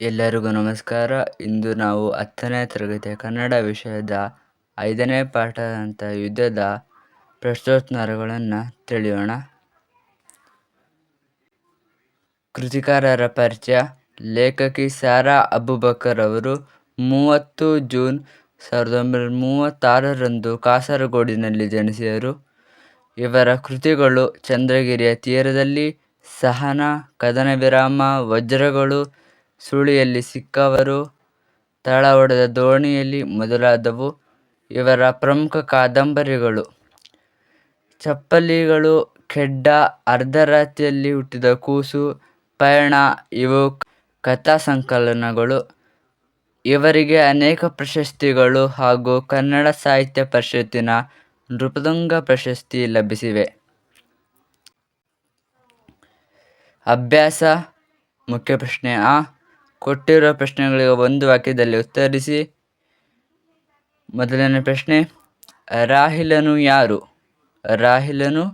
ಎಲ್ಲರಿಗೂ ನಮಸ್ಕಾರ. ಇಂದು ನಾವು ಹತ್ತನೇ ತರಗತಿಯ ಕನ್ನಡ ವಿಷಯದ ಐದನೇ ಪಾಠದಂಥ ಯುದ್ಧದ ಪ್ರಶ್ನೋತ್ತರಗಳನ್ನು ತಿಳಿಯೋಣ. ಕೃತಿಕಾರರ ಪರಿಚಯ. ಲೇಖಕಿ ಸಾರಾ ಅಬುಬಕರ್ ಅವರು ಮೂವತ್ತು ಜೂನ್ ಸಾವಿರದ ಒಂಬೈನೂರ ಮೂವತ್ತಾರರಂದು ಕಾಸರಗೋಡಿನಲ್ಲಿ ಜನಿಸಿದರು. ಇವರ ಕೃತಿಗಳು ಚಂದ್ರಗಿರಿಯ ತೀರದಲ್ಲಿ ಸಹನ ಕದನ ವಿರಾಮ ವಜ್ರಗಳು ಸುಳಿಯಲ್ಲಿ ಸಿಕ್ಕವರು ತಳ ಒಡೆದ ದೋಣಿಯಲ್ಲಿ ಮೊದಲಾದವು, ಇವರ ಪ್ರಮುಖ ಕಾದಂಬರಿಗಳು. ಚಪ್ಪಲಿಗಳು ಕೆಡ್ಡ ಅರ್ಧರಾತ್ರಿಯಲ್ಲಿ ಹುಟ್ಟಿದ ಕೂಸು, ಪಯಣ, ಇವು ಕಥಾ ಸಂಕಲನಗಳು ಇವರಿಗೆ ಅನೇಕ ಪ್ರಶಸ್ತಿಗಳು ಹಾಗೂ ಕನ್ನಡ ಸಾಹಿತ್ಯ ಪರಿಷತ್ತಿನ ನೃಪತುಂಗ ಪ್ರಶಸ್ತಿ ಲಭಿಸಿವೆ. ಅಭ್ಯಾಸ ಮುಖ್ಯ ಪ್ರಶ್ನೆ ಆ. ಕೊಟ್ಟಿರುವ ಪ್ರಶ್ನೆಗಳಿಗೆ ಒಂದು ವಾಕ್ಯದಲ್ಲಿ ಉತ್ತರಿಸಿ. ಮೊದಲನೇ ಪ್ರಶ್ನೆ, ರಾಹಿಲನು ಯಾರು? ರಾಹಿಲನು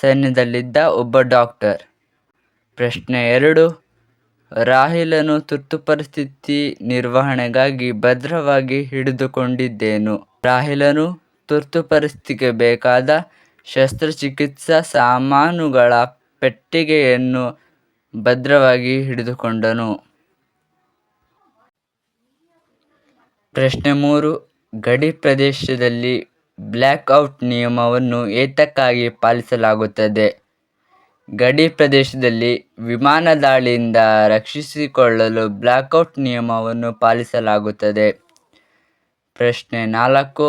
ಸೈನ್ಯದಲ್ಲಿದ್ದ ಒಬ್ಬ ಡಾಕ್ಟರ್. ಪ್ರಶ್ನೆ ಎರಡು, ರಾಹಿಲನು ತುರ್ತು ಪರಿಸ್ಥಿತಿ ನಿರ್ವಹಣೆಗಾಗಿ ಭದ್ರವಾಗಿ ಹಿಡಿದುಕೊಂಡಿದ್ದೇನು? ರಾಹಿಲನು ತುರ್ತು ಪರಿಸ್ಥಿತಿಗೆ ಬೇಕಾದ ಶಸ್ತ್ರಚಿಕಿತ್ಸಾ ಸಾಮಾನುಗಳ ಪೆಟ್ಟಿಗೆಯನ್ನು ಭದ್ರವಾಗಿ ಹಿಡಿದುಕೊಂಡನು. ಪ್ರಶ್ನೆ ಮೂರು, ಗಡಿ ಪ್ರದೇಶದಲ್ಲಿ ಬ್ಲ್ಯಾಕ್ಔಟ್ ನಿಯಮವನ್ನು ಏತಕ್ಕಾಗಿ ಪಾಲಿಸಲಾಗುತ್ತದೆ? ಗಡಿ ಪ್ರದೇಶದಲ್ಲಿ ವಿಮಾನ ದಾಳಿಯಿಂದ ರಕ್ಷಿಸಿಕೊಳ್ಳಲು ಬ್ಲ್ಯಾಕ್ಔಟ್ ನಿಯಮವನ್ನು ಪಾಲಿಸಲಾಗುತ್ತದೆ. ಪ್ರಶ್ನೆ ನಾಲ್ಕು,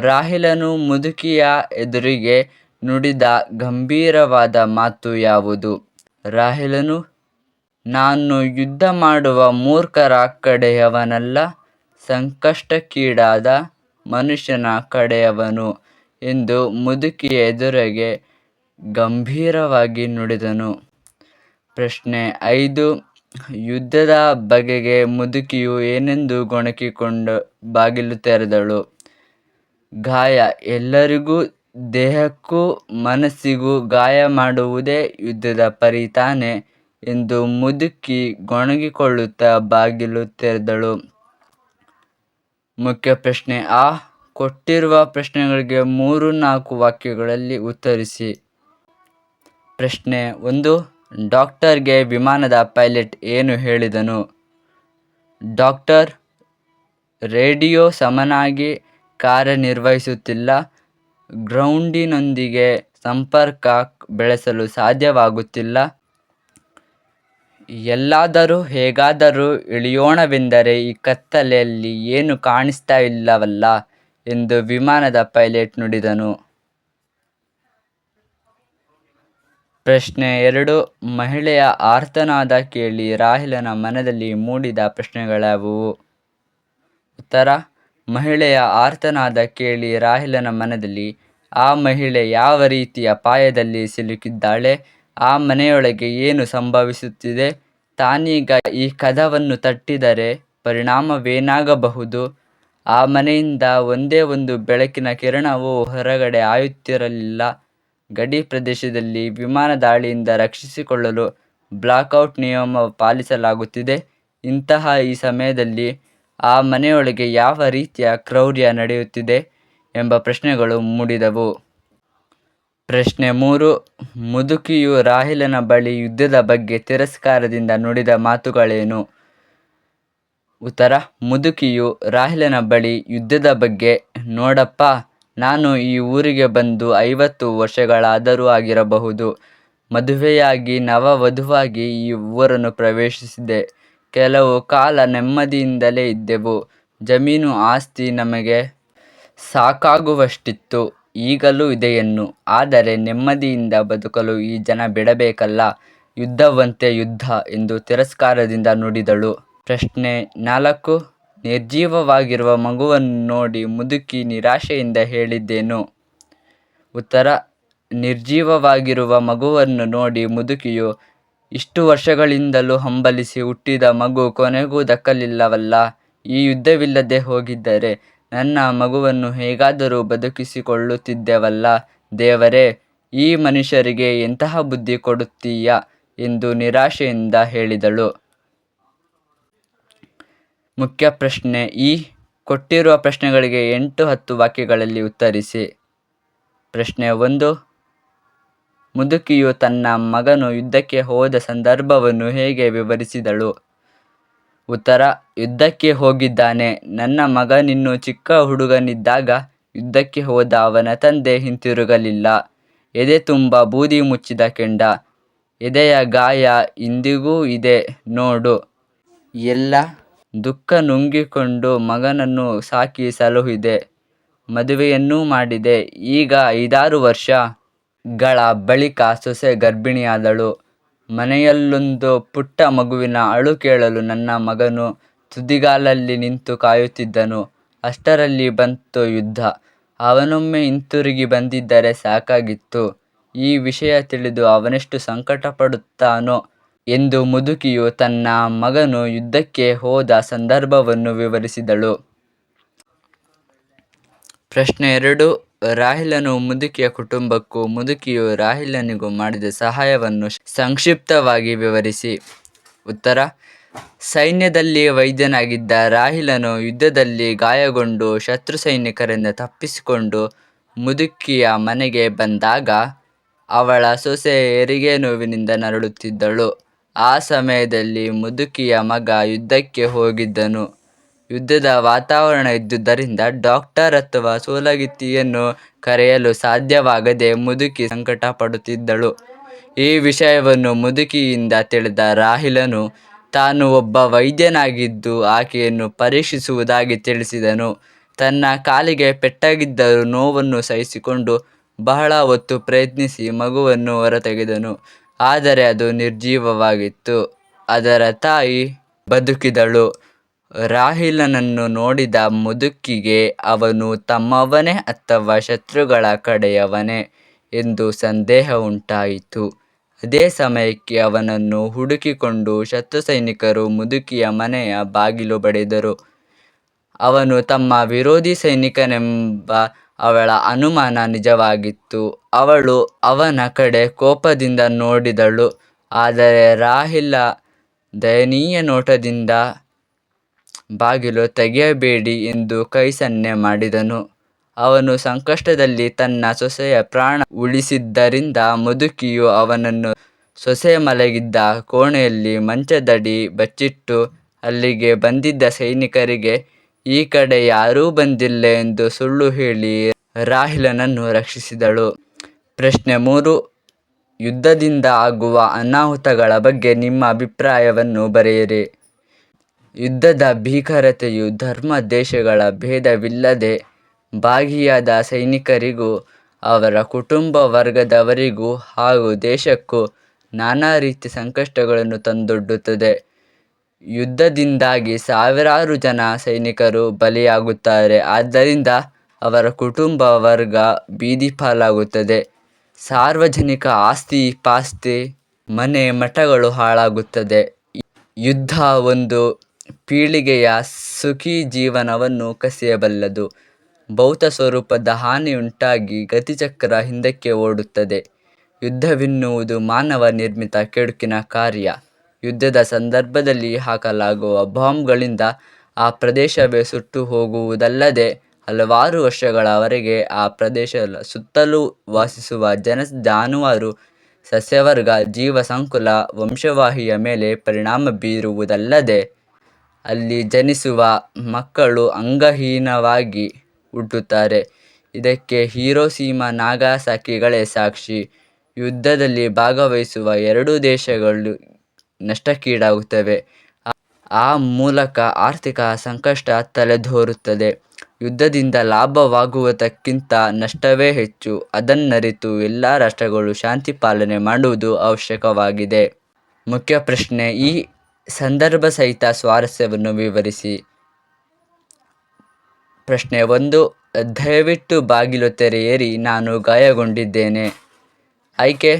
ರಾಹಿಲನು ಮುದುಕಿಯ ಎದುರಿಗೆ ನುಡಿದ ಗಂಭೀರವಾದ ಮಾತು ಯಾವುದು? ರಾಹಿಲನು, ನಾನು ಯುದ್ಧ ಮಾಡುವ ಮೂರ್ಖರ ಕಡೆಯವನಲ್ಲ ಸಂಕಷ್ಟಕ್ಕೀಡಾದ ಮನುಷ್ಯನ ಕಡೆಯವನು ಎಂದು ಮುದುಕಿಯ ಎದುರಿಗೆ ಗಂಭೀರವಾಗಿ ನುಡಿದನು. ಪ್ರಶ್ನೆ ಐದು, ಯುದ್ಧದ ಬಗೆಗೆ ಮುದುಕಿಯು ಏನೆಂದು ಗೊಣಕಿಕೊಂಡು ಬಾಗಿಲು ತೆರೆದಳು? ಗಾಯ ಎಲ್ಲರಿಗೂ, ದೇಹಕ್ಕೂ, ಮನಸ್ಸಿಗೂ ಗಾಯ ಮಾಡುವುದೇ ಯುದ್ಧದ ಪರಿ ತಾನೆ ಎಂದು ಮುದುಕಿ ಗೊಣಗಿಕೊಳ್ಳುತ್ತಾ ಬಾಗಿಲು ತೆರೆದಳು. ಮುಖ್ಯ ಪ್ರಶ್ನೆ ಆ. ಕೊಟ್ಟಿರುವ ಪ್ರಶ್ನೆಗಳಿಗೆ ಮೂರು ನಾಲ್ಕು ವಾಕ್ಯಗಳಲ್ಲಿ ಉತ್ತರಿಸಿ. ಪ್ರಶ್ನೆ ಒಂದು. ಡಾಕ್ಟರ್ಗೆ ವಿಮಾನದ ಪೈಲಟ್ ಏನು ಹೇಳಿದನು? ಡಾಕ್ಟರ್ ರೇಡಿಯೋ ಸಮನಾಗಿ ಕಾರ್ಯನಿರ್ವಹಿಸುತ್ತಿಲ್ಲ. ಗ್ರೌಂಡಿನೊಂದಿಗೆ ಸಂಪರ್ಕ ಬೆಳೆಸಲು ಸಾಧ್ಯವಾಗುತ್ತಿಲ್ಲ. ಎಲ್ಲಾದರೂ ಹೇಗಾದರೂ ಇಳಿಯೋಣವೆಂದರೆ ಈ ಕತ್ತಲೆಯಲ್ಲಿ ಏನು ಕಾಣಿಸ್ತಾ ಇಲ್ಲವಲ್ಲ ಎಂದು ವಿಮಾನದ ಪೈಲಟ್ ನುಡಿದನು. ಪ್ರಶ್ನೆ ಎರಡು, ಮಹಿಳೆಯ ಆರ್ತನಾದ ಕೇಳಿ ರಾಹಿಲನ ಮನದಲ್ಲಿ ಮೂಡಿದ ಪ್ರಶ್ನೆಗಳಾವುವು ಉತ್ತರ, ಮಹಿಳೆಯ ಆರ್ತನಾದ ಕೇಳಿ ರಾಹಿಲನ ಮನದಲ್ಲಿ, ಆ ಮಹಿಳೆ ಯಾವ ರೀತಿಯ ಅಪಾಯದಲ್ಲಿ ಸಿಲುಕಿದ್ದಾಳೆ? ಆ ಮನೆಯೊಳಗೆ ಏನು ಸಂಭವಿಸುತ್ತಿದೆ? ತಾನೀಗ ಈ ಕದವನ್ನು ತಟ್ಟಿದರೆ ಪರಿಣಾಮವೇನಾಗಬಹುದು? ಆ ಮನೆಯಿಂದ ಒಂದೇ ಒಂದು ಬೆಳಕಿನ ಕಿರಣವೂ ಹೊರಗಡೆ ಆಯುತ್ತಿರಲಿಲ್ಲ. ಗಡಿ ಪ್ರದೇಶದಲ್ಲಿ ವಿಮಾನ ದಾಳಿಯಿಂದ ರಕ್ಷಿಸಿಕೊಳ್ಳಲು ಬ್ಲಾಕ್ಔಟ್ ನಿಯಮ ಪಾಲಿಸಲಾಗುತ್ತಿದೆ. ಇಂತಹ ಈ ಸಮಯದಲ್ಲಿ ಆ ಮನೆಯೊಳಗೆ ಯಾವ ರೀತಿಯ ಕ್ರೌರ್ಯ ನಡೆಯುತ್ತಿದೆ ಎಂಬ ಪ್ರಶ್ನೆಗಳು ಮೂಡಿದವು. ಪ್ರಶ್ನೆ ಮೂರು, ಮುದುಕಿಯು ರಾಹಿಲನ ಬಳಿ ಯುದ್ಧದ ಬಗ್ಗೆ ತಿರಸ್ಕಾರದಿಂದ ನುಡಿದ ಮಾತುಗಳೇನು? ಉತ್ತರ, ಮುದುಕಿಯು ರಾಹಿಲನ ಬಳಿ ಯುದ್ಧದ ಬಗ್ಗೆ, ನೋಡಪ್ಪ, ನಾನು ಈ ಊರಿಗೆ ಬಂದು ಐವತ್ತು ವರ್ಷಗಳಾದರೂ ಆಗಿರಬಹುದು. ಮದುವೆಯಾಗಿ, ನವವಧುವಾಗಿ ಈ ಊರನ್ನು ಪ್ರವೇಶಿಸಿದೆ. ಕೆಲವು ಕಾಲ ನೆಮ್ಮದಿಯಿಂದಲೇ ಇದ್ದೆವು. ಜಮೀನು ಆಸ್ತಿ ನಮಗೆ ಸಾಕಾಗುವಷ್ಟಿತ್ತು. ಈಗಲೂ ಇದೆಯನ್ನು. ಆದರೆ ನೆಮ್ಮದಿಯಿಂದ ಬದುಕಲು ಈ ಜನ ಬಿಡಬೇಕಲ್ಲ. ಯುದ್ಧವಂತೆ ಯುದ್ಧ ಎಂದು ತಿರಸ್ಕಾರದಿಂದ ನುಡಿದಳು. ಪ್ರಶ್ನೆ ನಾಲ್ಕು. ನಿರ್ಜೀವವಾಗಿರುವ ಮಗುವನ್ನು ನೋಡಿ ಮುದುಕಿ ನಿರಾಶೆಯಿಂದ ಹೇಳಿದ್ದೇನು? ಉತ್ತರ. ನಿರ್ಜೀವವಾಗಿರುವ ಮಗುವನ್ನು ನೋಡಿ ಮುದುಕಿಯು ಇಷ್ಟು ವರ್ಷಗಳಿಂದಲೂ ಹಂಬಲಿಸಿ ಹುಟ್ಟಿದ ಮಗು ಕೊನೆಗೂ ದಕ್ಕಲಿಲ್ಲವಲ್ಲ. ಈ ಯುದ್ಧವಿಲ್ಲದೆ ಹೋಗಿದ್ದರೆ ನನ್ನ ಮಗುವನ್ನು ಹೇಗಾದರೂ ಬದುಕಿಸಿಕೊಳ್ಳುತ್ತಿದ್ದೆವಲ್ಲ. ದೇವರೇ, ಈ ಮನುಷ್ಯರಿಗೆ ಎಂತಹ ಬುದ್ಧಿ ಕೊಡುತ್ತೀಯಾ ಎಂದು ನಿರಾಶೆಯಿಂದ ಹೇಳಿದಳು. ಮುಖ್ಯ ಪ್ರಶ್ನೆ, ಈ ಕೊಟ್ಟಿರುವ ಪ್ರಶ್ನೆಗಳಿಗೆ ಎಂಟು ಹತ್ತು ವಾಕ್ಯಗಳಲ್ಲಿ ಉತ್ತರಿಸಿ. ಪ್ರಶ್ನೆ ಒಂದು, ಮುದುಕಿಯು ತನ್ನ ಮಗನು ಯುದ್ಧಕ್ಕೆ ಹೋದ ಸಂದರ್ಭವನ್ನು ಹೇಗೆ ವಿವರಿಸಿದಳು? ಉತ್ತರ, ಯುದ್ಧಕ್ಕೆ ಹೋಗಿದ್ದಾನೆ. ನನ್ನ ಮಗನಿನ್ನು ಚಿಕ್ಕ ಹುಡುಗನಿದ್ದಾಗ ಯುದ್ಧಕ್ಕೆ ಹೋದ ಅವನ ತಂದೆ ಹಿಂತಿರುಗಲಿಲ್ಲ. ಎದೆ ತುಂಬ ಬೂದಿ ಮುಚ್ಚಿದ ಕೆಂಡ. ಎದೆಯ ಗಾಯ ಇಂದಿಗೂ ಇದೆ, ನೋಡು. ಎಲ್ಲ ದುಃಖ ನುಂಗಿಕೊಂಡು ಮಗನನ್ನು ಸಾಕಿ ಸಲುಹಿದೆ ಮದುವೆಯನ್ನೂ ಮಾಡಿದೆ. ಈಗ ಐದಾರು ವರ್ಷಗಳ ಬಳಿಕ ಸೊಸೆ ಗರ್ಭಿಣಿಯಾದಳು. ಮನೆಯಲ್ಲೊಂದು ಪುಟ್ಟ ಮಗುವಿನ ಅಳು ಕೇಳಲು ನನ್ನ ಮಗನು ತುದಿಗಾಲಲ್ಲಿ ನಿಂತು ಕಾಯುತ್ತಿದ್ದನು. ಅಷ್ಟರಲ್ಲಿ ಬಂತು ಯುದ್ಧ. ಅವನೊಮ್ಮೆ ಹಿಂತಿರುಗಿ ಬಂದಿದ್ದರೆ ಸಾಕಾಗಿತ್ತು. ಈ ವಿಷಯ ತಿಳಿದು ಅವನೆಷ್ಟು ಸಂಕಟಪಡುತ್ತಾನೋ ಎಂದು ಮುದುಕಿಯು ತನ್ನ ಮಗನು ಯುದ್ಧಕ್ಕೆ ಹೋದ ಸಂದರ್ಭವನ್ನು ವಿವರಿಸಿದಳು. ಪ್ರಶ್ನೆ ಎರಡು. ರಾಹಿಲನು ಮುದುಕಿಯ ಕುಟುಂಬಕ್ಕೂ ಮುದುಕಿಯು ರಾಹಿಲನಿಗೂ ಮಾಡಿದ ಸಹಾಯವನ್ನು ಸಂಕ್ಷಿಪ್ತವಾಗಿ ವಿವರಿಸಿ. ಉತ್ತರ, ಸೈನ್ಯದಲ್ಲಿ ವೈದ್ಯನಾಗಿದ್ದ ರಾಹಿಲನು ಯುದ್ಧದಲ್ಲಿ ಗಾಯಗೊಂಡು ಶತ್ರು ಸೈನಿಕರಿಂದ ತಪ್ಪಿಸಿಕೊಂಡು ಮುದುಕಿಯ ಮನೆಗೆ ಬಂದಾಗ ಅವಳ ಸೊಸೆ ಹೆರಿಗೆ ನೋವಿನಿಂದ ನರಳುತ್ತಿದ್ದಳು. ಆ ಸಮಯದಲ್ಲಿ ಮುದುಕಿಯ ಮಗ ಯುದ್ಧಕ್ಕೆ ಹೋಗಿದ್ದನು. ಯುದ್ಧದ ವಾತಾವರಣ ಇದ್ದುದರಿಂದ ಡಾಕ್ಟರ್ ಅಥವಾ ಸೋಲಗಿತ್ತಿಯನ್ನು ಕರೆಯಲು ಸಾಧ್ಯವಾಗದೆ ಮುದುಕಿ ಸಂಕಟಪಡುತ್ತಿದ್ದಳು. ಈ ವಿಷಯವನ್ನು ಮುದುಕಿಯಿಂದ ತಿಳಿದ ರಾಹಿಲನು, ತಾನು ಒಬ್ಬ ವೈದ್ಯನಾಗಿದ್ದು ಆಕೆಯನ್ನು ಪರೀಕ್ಷಿಸುವುದಾಗಿ ತಿಳಿಸಿದನು. ತನ್ನ ಕಾಲಿಗೆ ಪೆಟ್ಟಾಗಿದ್ದರೂ ನೋವನ್ನು ಸಹಿಸಿಕೊಂಡು ಬಹಳ ಹೊತ್ತು ಪ್ರಯತ್ನಿಸಿ ಮಗುವನ್ನು ಹೊರತೆಗೆದನು. ಆದರೆ ಅದು ನಿರ್ಜೀವವಾಗಿತ್ತು. ಅದರ ತಾಯಿ ಬದುಕಿದಳು. ರಾಹಿಲನನ್ನು ನೋಡಿದ ಮುದುಕಿಗೆ ಅವನು ತಮ್ಮವನೇ ಅಥವಾ ಶತ್ರುಗಳ ಕಡೆಯವನೇ ಎಂದು ಸಂದೇಹ ಉಂಟಾಯಿತು ಅದೇ ಸಮಯಕ್ಕೆ ಅವನನ್ನು ಹುಡುಕಿಕೊಂಡು ಶತ್ರು ಸೈನಿಕರು ಮುದುಕಿಯ ಮನೆಯ ಬಾಗಿಲು ಬಡಿದರು. ಅವನು ತಮ್ಮ ವಿರೋಧಿ ಸೈನಿಕನೆಂಬ ಅವಳ ಅನುಮಾನ ನಿಜವಾಗಿತ್ತು. ಅವಳು ಅವನ ಕಡೆ ಕೋಪದಿಂದ ನೋಡಿದಳು. ಆದರೆ ರಾಹಿಲ ದಯನೀಯ ನೋಟದಿಂದ ಬಾಗಿಲು ತೆಗೆಯಬೇಡಿ ಎಂದು ಕೈ ಸನ್ನೆ ಮಾಡಿದನು. ಅವನು ಸಂಕಷ್ಟದಲ್ಲಿ ತನ್ನ ಸೊಸೆಯ ಪ್ರಾಣ ಉಳಿಸಿದ್ದರಿಂದ ಮುದುಕಿಯು ಅವನನ್ನು ಸೊಸೆ ಮಲಗಿದ್ದ ಕೋಣೆಯಲ್ಲಿ ಮಂಚದಡಿ ಬಚ್ಚಿಟ್ಟು ಅಲ್ಲಿಗೆ ಬಂದಿದ್ದ ಸೈನಿಕರಿಗೆ, ಈ ಕಡೆ ಯಾರೂ ಬಂದಿಲ್ಲ ಎಂದು ಸುಳ್ಳು ಹೇಳಿ ರಾಹಿಲನನ್ನು ರಕ್ಷಿಸಿದಳು. ಪ್ರಶ್ನೆ ಮೂರು, ಯುದ್ಧದಿಂದ ಆಗುವ ಅನಾಹುತಗಳ ಬಗ್ಗೆ ನಿಮ್ಮ ಅಭಿಪ್ರಾಯವನ್ನು ಬರೆಯಿರಿ. ಯುದ್ಧದ ಭೀಕರತೆಯು ಧರ್ಮ ದೇಶಗಳ ಭೇದವಿಲ್ಲದೆ ಭಾಗಿಯಾದ ಸೈನಿಕರಿಗೂ, ಅವರ ಕುಟುಂಬ ವರ್ಗದವರಿಗೂ ಹಾಗೂ ದೇಶಕ್ಕೂ ನಾನಾ ರೀತಿ ಸಂಕಷ್ಟಗಳನ್ನು ತಂದೊಡ್ಡುತ್ತದೆ. ಯುದ್ಧದಿಂದಾಗಿ ಸಾವಿರಾರು ಜನ ಸೈನಿಕರು ಬಲಿಯಾಗುತ್ತಾರೆ. ಆದ್ದರಿಂದ ಅವರ ಕುಟುಂಬ ವರ್ಗ ಬೀದಿಪಾಲಾಗುತ್ತದೆ. ಸಾರ್ವಜನಿಕ ಆಸ್ತಿ, ಪಾಸ್ತಿ, ಮನೆ ಮಠಗಳು ಹಾಳಾಗುತ್ತದೆ. ಯುದ್ಧ ಒಂದು ಪೀಳಿಗೆಯ ಸುಖಿ ಜೀವನವನ್ನು ಕಸಿಯಬಲ್ಲದು. ಭೌತ ಸ್ವರೂಪದ ಹಾನಿಯುಂಟಾಗಿ ಗತಿಚಕ್ರ ಹಿಂದಕ್ಕೆ ಓಡುತ್ತದೆ. ಯುದ್ಧವೆನ್ನುವುದು ಮಾನವ ನಿರ್ಮಿತ ಕೆಡುಕಿನ ಕಾರ್ಯ. ಯುದ್ಧದ ಸಂದರ್ಭದಲ್ಲಿ ಹಾಕಲಾಗುವ ಬಾಂಬ್ಗಳಿಂದ ಆ ಪ್ರದೇಶವೇ ಸುಟ್ಟು ಹೋಗುವುದಲ್ಲದೆ ಹಲವಾರು ವರ್ಷಗಳವರೆಗೆ ಆ ಪ್ರದೇಶದ ಸುತ್ತಲೂ ವಾಸಿಸುವ ಜನ ಜಾನುವಾರು, ಸಸ್ಯವರ್ಗ ಜೀವ ಸಂಕುಲ ವಂಶವಾಹಿಯ ಮೇಲೆ ಪರಿಣಾಮ ಬೀರುವುದಲ್ಲದೆ ಅಲ್ಲಿ ಜನಿಸುವ ಮಕ್ಕಳು ಅಂಗಹೀನವಾಗಿ ಹುಟ್ಟುತ್ತಾರೆ. ಇದಕ್ಕೆ ಹಿರೋಷಿಮಾ ನಾಗಾಸಾಕಿಗಳೇ ಸಾಕ್ಷಿ. ಯುದ್ಧದಲ್ಲಿ ಭಾಗವಹಿಸುವ ಎರಡೂ ದೇಶಗಳು ನಷ್ಟಕ್ಕೀಡಾಗುತ್ತವೆ. ಆ ಮೂಲಕ ಆರ್ಥಿಕ ಸಂಕಷ್ಟ ತಲೆದೋರುತ್ತದೆ. ಯುದ್ಧದಿಂದ ಲಾಭವಾಗುವುದಕ್ಕಿಂತ ನಷ್ಟವೇ ಹೆಚ್ಚು. ಅದನ್ನರಿತು ಎಲ್ಲ ರಾಷ್ಟ್ರಗಳು ಶಾಂತಿ ಪಾಲನೆ ಮಾಡುವುದು ಅವಶ್ಯಕವಾಗಿದೆ. ಮುಖ್ಯ ಪ್ರಶ್ನೆ, ಈ ಸಂದರ್ಭಸಹಿತ ಸ್ವಾರಸ್ಯವನ್ನು ವಿವರಿಸಿ. ಪ್ರಶ್ನೆ ಒಂದು, ದಯವಿಟ್ಟು ಬಾಗಿಲು ತೆರೆಯೇರಿ, ನಾನು ಗಾಯಗೊಂಡಿದ್ದೇನೆ. ಆಯ್ಕೆ,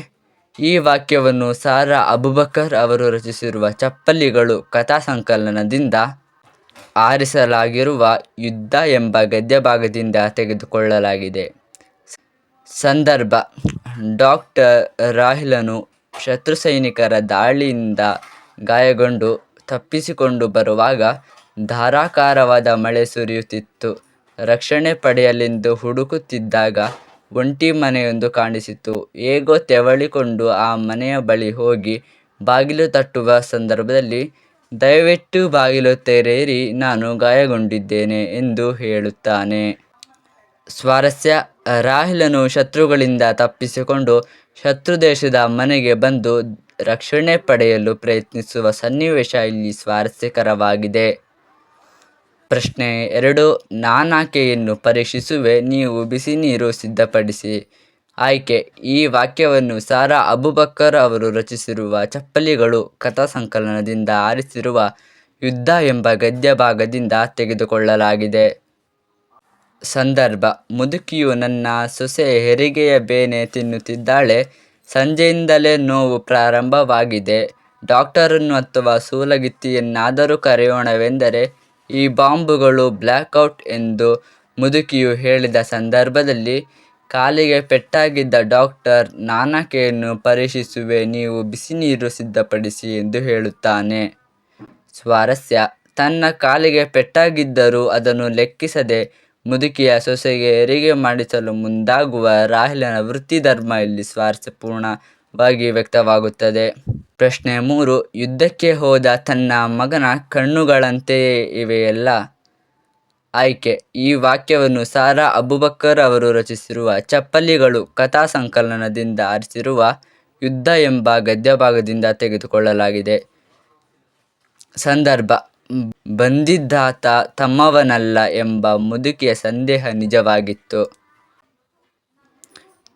ಈ ವಾಕ್ಯವನ್ನು ಸಾರಾ ಅಬುಬಕರ್ ಅವರು ರಚಿಸಿರುವ ಚಪ್ಪಲಿಗಳು ಕಥಾ ಸಂಕಲನದಿಂದ ಆರಿಸಲಾಗಿರುವ ಯುದ್ಧ ಎಂಬ ಗದ್ಯಭಾಗದಿಂದ ತೆಗೆದುಕೊಳ್ಳಲಾಗಿದೆ. ಸಂದರ್ಭ, ಡಾಕ್ಟರ್ ರಾಹಿಲನು ಶತ್ರು ಸೈನಿಕರ ದಾಳಿಯಿಂದ ಗಾಯಗೊಂಡು ತಪ್ಪಿಸಿಕೊಂಡು ಬರುವಾಗ ಧಾರಾಕಾರವಾದ ಮಳೆ ಸುರಿಯುತ್ತಿತ್ತು. ರಕ್ಷಣೆ ಪಡೆಯಲೆಂದು ಹುಡುಕುತ್ತಿದ್ದಾಗ ಒಂಟಿ ಮನೆಯೊಂದು ಕಾಣಿಸಿತು. ಹೇಗೋ ತೆವಳಿಕೊಂಡು ಆ ಮನೆಯ ಬಳಿ ಹೋಗಿ ಬಾಗಿಲು ತಟ್ಟುವ ಸಂದರ್ಭದಲ್ಲಿ "ದಯವಿಟ್ಟು ಬಾಗಿಲು ತೆರೆಯಿರಿ, ನಾನು ಗಾಯಗೊಂಡಿದ್ದೇನೆ" ಎಂದು ಹೇಳುತ್ತಾನೆ. ಸ್ವಾರಸ್ಯ ರಾಹಿಲನು ಶತ್ರುಗಳಿಂದ ತಪ್ಪಿಸಿಕೊಂಡು ಶತ್ರುದೇಶದ ಮನೆಗೆ ಬಂದು ರಕ್ಷಣೆ ಪಡೆಯಲು ಪ್ರಯತ್ನಿಸುವ ಸನ್ನಿವೇಶ ಇಲ್ಲಿ ಸ್ವಾರಸ್ಯಕರವಾಗಿದೆ. ಪ್ರಶ್ನೆ ಎರಡು ನಾನಾಕೆಯನ್ನು ಪರೀಕ್ಷಿಸುವೆ, ನೀವು ಬಿಸಿನೀರು ಸಿದ್ಧಪಡಿಸಿ ಆಯ್ಕೆ ಈ ವಾಕ್ಯವನ್ನು ಸಾರಾ ಅಬುಬಕ್ಕರ್ ಅವರು ರಚಿಸಿರುವ ಚಪ್ಪಲಿಗಳು ಕಥಾ ಸಂಕಲನದಿಂದ ಆರಿಸಿರುವ ಯುದ್ಧ ಎಂಬ ಗದ್ಯ ಭಾಗದಿಂದ ತೆಗೆದುಕೊಳ್ಳಲಾಗಿದೆ. ಸಂದರ್ಭ ಮುದುಕಿಯು ನನ್ನ ಸೊಸೆ ಹೆರಿಗೆಯ ಬೇನೆ ತಿನ್ನುತ್ತಿದ್ದಾಳೆ. ಸಂಜೆಯಿಂದಲೇ ನೋವು ಪ್ರಾರಂಭವಾಗಿದೆ. ಡಾಕ್ಟರನ್ನು ಅಥವಾ ಸೂಲಗಿತ್ತಿಯನ್ನಾದರೂ ಕರೆಯೋಣವೆಂದರೆ ಈ ಬಾಂಬುಗಳು ಬ್ಲಾಕ್ಔಟ್ ಎಂದು ಮುದುಕಿಯು ಹೇಳಿದ ಸಂದರ್ಭದಲ್ಲಿ ಕಾಲಿಗೆ ಪೆಟ್ಟಾಗಿದ್ದ ಡಾಕ್ಟರ್ ನಾನಕೆಯನ್ನು ಪರೀಕ್ಷಿಸುವೆ, ನೀವು ಬಿಸಿನೀರು ಸಿದ್ಧಪಡಿಸಿ ಎಂದು ಹೇಳುತ್ತಾನೆ. ಸ್ವಾರಸ್ಯ ತನ್ನ ಕಾಲಿಗೆ ಪೆಟ್ಟಾಗಿದ್ದರೂ ಅದನ್ನು ಲೆಕ್ಕಿಸದೆ ಮುದುಕಿಯ ಸೊಸೆಗೆ ಹೆರಿಗೆ ಮಾಡಿಸಲು ಮುಂದಾಗುವ ರಾಹಿಲನ ವೃತ್ತಿಧರ್ಮ ಇಲ್ಲಿ ಸ್ವಾರಸ್ಯಪೂರ್ಣವಾಗಿ ವ್ಯಕ್ತವಾಗುತ್ತದೆ. ಪ್ರಶ್ನೆ ಮೂರು, ಯುದ್ಧಕ್ಕೆ ಹೋದ ತನ್ನ ಮಗನ ಕಣ್ಣುಗಳಂತೆಯೇ ಇವೆಯಲ್ಲ ಆಯ್ಕೆ, ಈ ವಾಕ್ಯವನ್ನು ಸಾರಾ ಅಬುಬಕ್ಕರ್ ಅವರು ರಚಿಸಿರುವ ಚಪ್ಪಲಿಗಳು ಕಥಾ ಸಂಕಲನದಿಂದ ಆರಿಸಿರುವ ಯುದ್ಧ ಎಂಬ ಗದ್ಯಭಾಗದಿಂದ ತೆಗೆದುಕೊಳ್ಳಲಾಗಿದೆ. ಸಂದರ್ಭ ಬಂದಿದ್ದಾತ ತಮ್ಮವನಲ್ಲ ಎಂಬ ಮುದುಕಿಯ ಸಂದೇಹ ನಿಜವಾಗಿತ್ತು.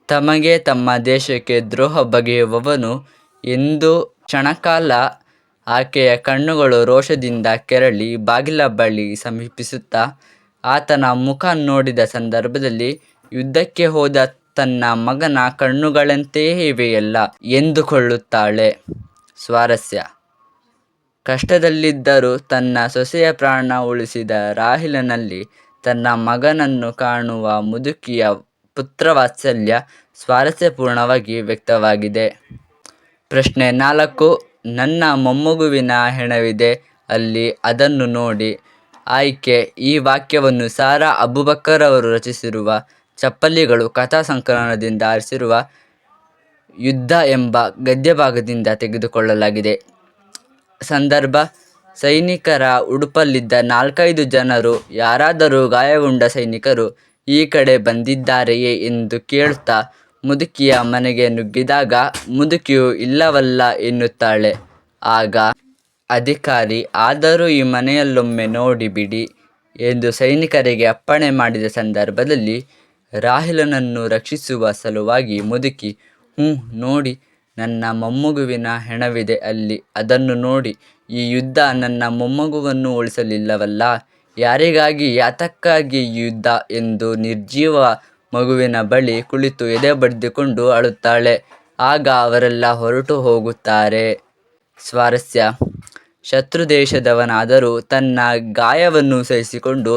ತಮಗೆ ತಮ್ಮ ದೇಶಕ್ಕೆ ದ್ರೋಹ ಬಗೆಯುವವನು ಎಂದು ಕ್ಷಣಕಾಲ ಆಕೆಯ ಕಣ್ಣುಗಳು ರೋಷದಿಂದ ಕೆರಳಿ ಬಾಗಿಲ ಬಳಿ ಸಮೀಪಿಸುತ್ತಾ ಆತನ ಮುಖ ನೋಡಿದ ಸಂದರ್ಭದಲ್ಲಿ ಯುದ್ಧಕ್ಕೆ ಹೋದ ತನ್ನ ಮಗನ ಕಣ್ಣುಗಳಂತೆಯೇ ಇವೆಯಲ್ಲ ಎಂದುಕೊಳ್ಳುತ್ತಾಳೆ. ಸ್ವಾರಸ್ಯ ಕಷ್ಟದಲ್ಲಿದ್ದರೂ ತನ್ನ ಸೊಸೆಯ ಪ್ರಾಣ ಉಳಿಸಿದ ರಾಹಿಲನಲ್ಲಿ ತನ್ನ ಮಗನನ್ನು ಕಾಣುವ ಮುದುಕಿಯ ಪುತ್ರವಾತ್ಸಲ್ಯ ಸ್ವಾರಸ್ಯಪೂರ್ಣವಾಗಿ ವ್ಯಕ್ತವಾಗಿದೆ. ಪ್ರಶ್ನೆ ನಾಲ್ಕು, ನನ್ನ ಮೊಮ್ಮಗುವಿನ ಹೆಣವಿದೆ, ಅಲ್ಲಿ ಅದನ್ನು ನೋಡಿ ಆಯ್ಕೆ ಈ ವಾಕ್ಯವನ್ನು ಸಾರಾ ಅಬುಬಕ್ಕರ್ ಅವರು ರಚಿಸಿರುವ ಚಪ್ಪಲಿಗಳು ಕಥಾಸಂಕಲನದಿಂದ ಆರಿಸಿರುವ ಯುದ್ಧ ಎಂಬ ಗದ್ಯಭಾಗದಿಂದ ತೆಗೆದುಕೊಳ್ಳಲಾಗಿದೆ. ಸಂದರ್ಭ ಸೈನಿಕರ ಉಡುಪಲ್ಲಿದ್ದ ನಾಲ್ಕೈದು ಜನರು, ಯಾರಾದರೂ ಗಾಯಗೊಂಡ ಸೈನಿಕರು ಈ ಕಡೆ ಬಂದಿದ್ದಾರೆಯೇ ಎಂದು ಕೇಳುತ್ತಾ ಮುದುಕಿಯ ಮನೆಗೆ ನುಗ್ಗಿದಾಗ, ಮುದುಕಿಯು ಇಲ್ಲವಲ್ಲ ಎನ್ನುತ್ತಾಳೆ. ಆಗ, ಅಧಿಕಾರಿ, ಆದರೂ ಈ ಮನೆಯಲ್ಲೊಮ್ಮೆ ನೋಡಿ ಬಿಡಿ ಎಂದು ಸೈನಿಕರಿಗೆ ಅಪ್ಪಣೆ ಮಾಡಿದ ಸಂದರ್ಭದಲ್ಲಿ ರಾಹಿಲನನ್ನು ರಕ್ಷಿಸುವ ಸಲುವಾಗಿ ಮುದುಕಿ ಹ್ಞೂ ನೋಡಿ ನನ್ನ ಮೊಮ್ಮಗುವಿನ ಹೆಣವಿದೆ ಅಲ್ಲಿ ಅದನ್ನು ನೋಡಿ ಈ ಯುದ್ಧ ನನ್ನ ಮೊಮ್ಮಗುವನ್ನು ಉಳಿಸಲಿಲ್ಲವಲ್ಲ, ಯಾರಿಗಾಗಿ ಯಾತಕ್ಕಾಗಿ ಯುದ್ಧ ಎಂದು ನಿರ್ಜೀವ ಮಗುವಿನ ಬಳಿ ಕುಳಿತು ಎದೆ ಬಡಿದುಕೊಂಡು ಅಳುತ್ತಾಳೆ. ಆಗ ಅವರೆಲ್ಲ ಹೊರಟು ಹೋಗುತ್ತಾರೆ. ಸ್ವಾರಸ್ಯ ಶತ್ರುದೇಶದವನಾದರೂ ತನ್ನ ಗಾಯವನ್ನು ಸಹಿಸಿಕೊಂಡು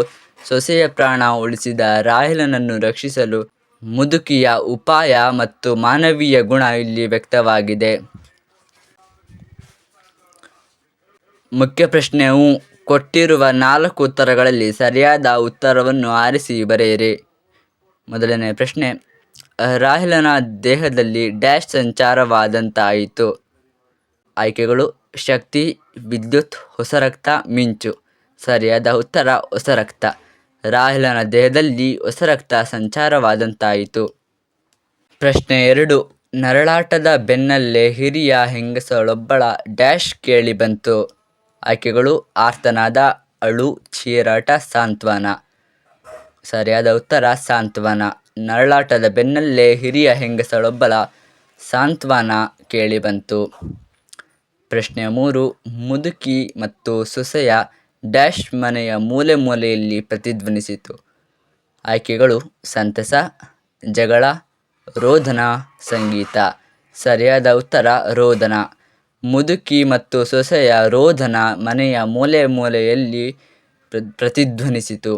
ಸೊಸೆಯ ಪ್ರಾಣ ಉಳಿಸಿದ ರಾಹಿಲನನ್ನು ರಕ್ಷಿಸಲು ಮುದುಕಿಯ ಉಪಾಯ ಮತ್ತು ಮಾನವೀಯ ಗುಣ ಇಲ್ಲಿ ವ್ಯಕ್ತವಾಗಿದೆ. ಮುಖ್ಯ ಪ್ರಶ್ನೆಯು ಕೊಟ್ಟಿರುವ ನಾಲ್ಕು ಉತ್ತರಗಳಲ್ಲಿ ಸರಿಯಾದ ಉತ್ತರವನ್ನು ಆರಿಸಿ ಬರೆಯಿರಿ. ಮೊದಲನೇ ಪ್ರಶ್ನೆ ರಾಹಿಲನ ದೇಹದಲ್ಲಿ ಡ್ಯಾಶ್ ಸಂಚಾರವಾದಂತಾಯಿತು ಆಯ್ಕೆಗಳು ಶಕ್ತಿ, ವಿದ್ಯುತ್, ಹೊಸ ರಕ್ತ ಮಿಂಚು ಸರಿಯಾದ ಉತ್ತರ ಹೊಸರಕ್ತ. ರಾಹಿಲನ ದೇಹದಲ್ಲಿ ಹೊಸರಕ್ತ ಸಂಚಾರವಾದಂತಾಯಿತು. ಪ್ರಶ್ನೆ ಎರಡು ನರಳಾಟದ ಬೆನ್ನಲ್ಲೇ ಹಿರಿಯ ಹೆಂಗಸಳೊಬ್ಬಳ ಡ್ಯಾಶ್ ಕೇಳಿ ಬಂತು ಆಯ್ಕೆಗಳು ಆರ್ತನಾದ, ಅಳು, ಚೀರಾಟ, ಸಾಂತ್ವನ ಸರಿಯಾದ ಉತ್ತರ ಸಾಂತ್ವನ. ನರಳಾಟದ ಬೆನ್ನಲ್ಲೇ ಹಿರಿಯ ಹೆಂಗಸಳೊಬ್ಬಳ ಸಾಂತ್ವನ ಕೇಳಿಬಂತು. ಪ್ರಶ್ನೆ ಮೂರು ಮುದುಕಿ ಮತ್ತು ಸೊಸೆಯ ಡ್ಯಾಶ್ ಮನೆಯ ಮೂಲೆ ಮೂಲೆಯಲ್ಲಿ ಪ್ರತಿಧ್ವನಿಸಿತು. ಆಯ್ಕೆಗಳು ಸಂತಸ, ಜಗಳ, ರೋಧನ ಸಂಗೀತ. ಸರಿಯಾದ ಉತ್ತರ ರೋಧನ. ಮುದುಕಿ ಮತ್ತು ಸೊಸೆಯ ರೋಧನ ಮನೆಯ ಮೂಲೆ ಮೂಲೆಯಲ್ಲಿ ಪ್ರತಿಧ್ವನಿಸಿತು.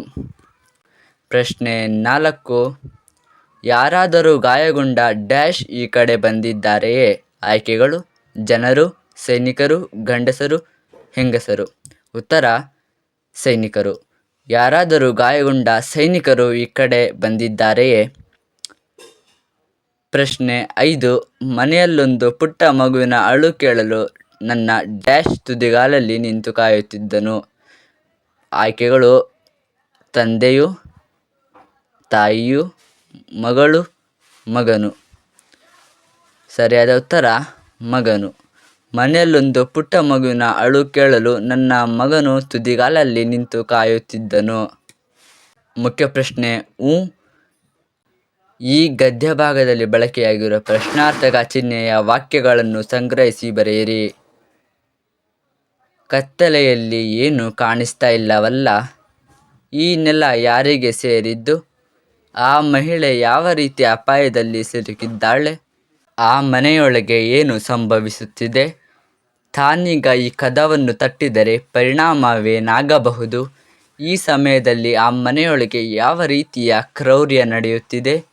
ಪ್ರಶ್ನೆ ನಾಲ್ಕು. ಯಾರಾದರೂ ಗಾಯಗೊಂಡ ಡ್ಯಾಶ್ ಈ ಕಡೆ ಬಂದಿದ್ದಾರೆಯೇ? ಆಯ್ಕೆಗಳು ಜನರು ಸೈನಿಕರು ಯಾರಾದರೂ ಗಾಯಗೊಂಡ ಸೈನಿಕರು ಈ ಕಡೆ ಬಂದಿದ್ದಾರೆಯೇ? ಪ್ರಶ್ನೆ ಐದು. ಮನೆಯಲ್ಲೊಂದು ಪುಟ್ಟ ಮಗುವಿನ ಅಳು ಕೇಳಲು ನನ್ನ ಡ್ಯಾಶ್ ತುದಿಗಾಲಲ್ಲಿ ನಿಂತು ಕಾಯುತ್ತಿದ್ದನು. ಆಯ್ಕೆಗಳು, ತಂದೆಯು, ತಾಯಿಯು, ಮಗಳು, ಮಗನು. ಸರಿಯಾದ ಉತ್ತರ, ಮಗನು. ಮನೆಯಲ್ಲೊಂದು ಪುಟ್ಟ ಮಗುವಿನ ಅಳು ಕೇಳಲು ನನ್ನ ಮಗನು ತುದಿಗಾಲಲ್ಲಿ ನಿಂತು ಕಾಯುತ್ತಿದ್ದನು. ಮುಖ್ಯ ಪ್ರಶ್ನೆ, ಹ್ಞೂ? ಈ ಗದ್ಯ ಭಾಗದಲ್ಲಿ ಬಳಕೆಯಾಗಿರುವ ಪ್ರಶ್ನಾರ್ಥಕ ಚಿಹ್ನೆಯ ವಾಕ್ಯಗಳನ್ನು ಸಂಗ್ರಹಿಸಿ ಬರೆಯಿರಿ. ಕತ್ತಲೆಯಲ್ಲಿ ಏನು ಕಾಣಿಸ್ತಾ ಇಲ್ಲವಲ್ಲ? ಈ ನೆಲ ಯಾರಿಗೆ ಸೇರಿದ್ದು? ಆ ಮಹಿಳೆ ಯಾವ ರೀತಿಯ ಅಪಾಯದಲ್ಲಿ ಸಿಲುಕಿದ್ದಾಳೆ? ಆ ಮನೆಯೊಳಗೆ ಏನು ಸಂಭವಿಸುತ್ತಿದೆ? ತಾನೀಗ ಈ ಕದವನ್ನು ತಟ್ಟಿದರೆ ಪರಿಣಾಮವೇನಾಗಬಹುದು ಈ ಸಮಯದಲ್ಲಿ ಆ ಮನೆಯೊಳಗೆ ಯಾವ ರೀತಿಯ ಕ್ರೌರ್ಯ ನಡೆಯುತ್ತಿದೆ?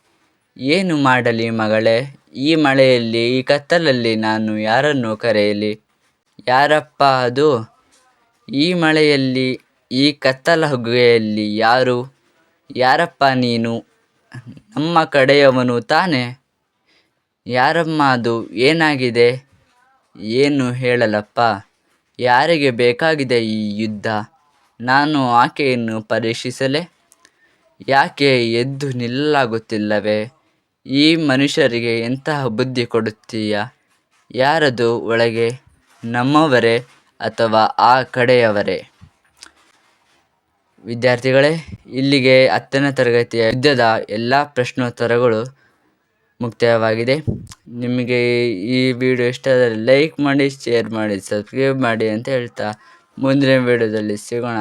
ಏನು ಮಾಡಲಿ ಮಗಳೇ? ಈ ಮಳೆಯಲ್ಲಿ, ಈ ಕತ್ತಲಲ್ಲಿ ನಾನು ಯಾರನ್ನು ಕರೆಯಲಿ? ಯಾರಪ್ಪ ಅದು? ಈ ಮಳೆಯಲ್ಲಿ, ಈ ಕತ್ತಲ ಹೊಗೆಯಲ್ಲಿ ಯಾರು? ಯಾರಪ್ಪ ನೀನು? ನಮ್ಮ ಕಡೆಯವನು ತಾನೇ? ಯಾರಮ್ಮ ಅದು? ಏನಾಗಿದೆ? ಏನು ಹೇಳಲಪ್ಪ? ಯಾರಿಗೆ ಬೇಕಾಗಿದೆ ಈ ಯುದ್ಧ? ನಾನು ಆಕೆಯನ್ನು ಪರೀಕ್ಷಿಸಲೇ? ಯಾಕೆ ಎದ್ದು ನಿಲ್ಲಲಾಗುತ್ತಿಲ್ಲವೇ? ಈ ಮನುಷ್ಯರಿಗೆ ಎಂತಹ ಬುದ್ಧಿ ಕೊಡುತ್ತೀಯ? ಯಾರದು ಒಳಗೆ? ನಮ್ಮವರೇ ಅಥವಾ ಆ ಕಡೆಯವರೇ? ವಿದ್ಯಾರ್ಥಿಗಳೇ, ಇಲ್ಲಿಗೆ ಹತ್ತನೇ ತರಗತಿಯ ಯುದ್ಧದ ಎಲ್ಲ ಪ್ರಶ್ನೋತ್ತರಗಳು ಮುಕ್ತಾಯವಾಗಿದೆ. ನಿಮಗೆ ಈ ವಿಡಿಯೋ ಇಷ್ಟ ಆದರೆ ಲೈಕ್ ಮಾಡಿ ಶೇರ್ ಮಾಡಿ ಸಬ್ಸ್ಕ್ರೈಬ್ ಮಾಡಿ ಅಂತ ಹೇಳ್ತಾ ಮುಂದಿನ ವಿಡಿಯೋದಲ್ಲಿ ಸಿಗೋಣ.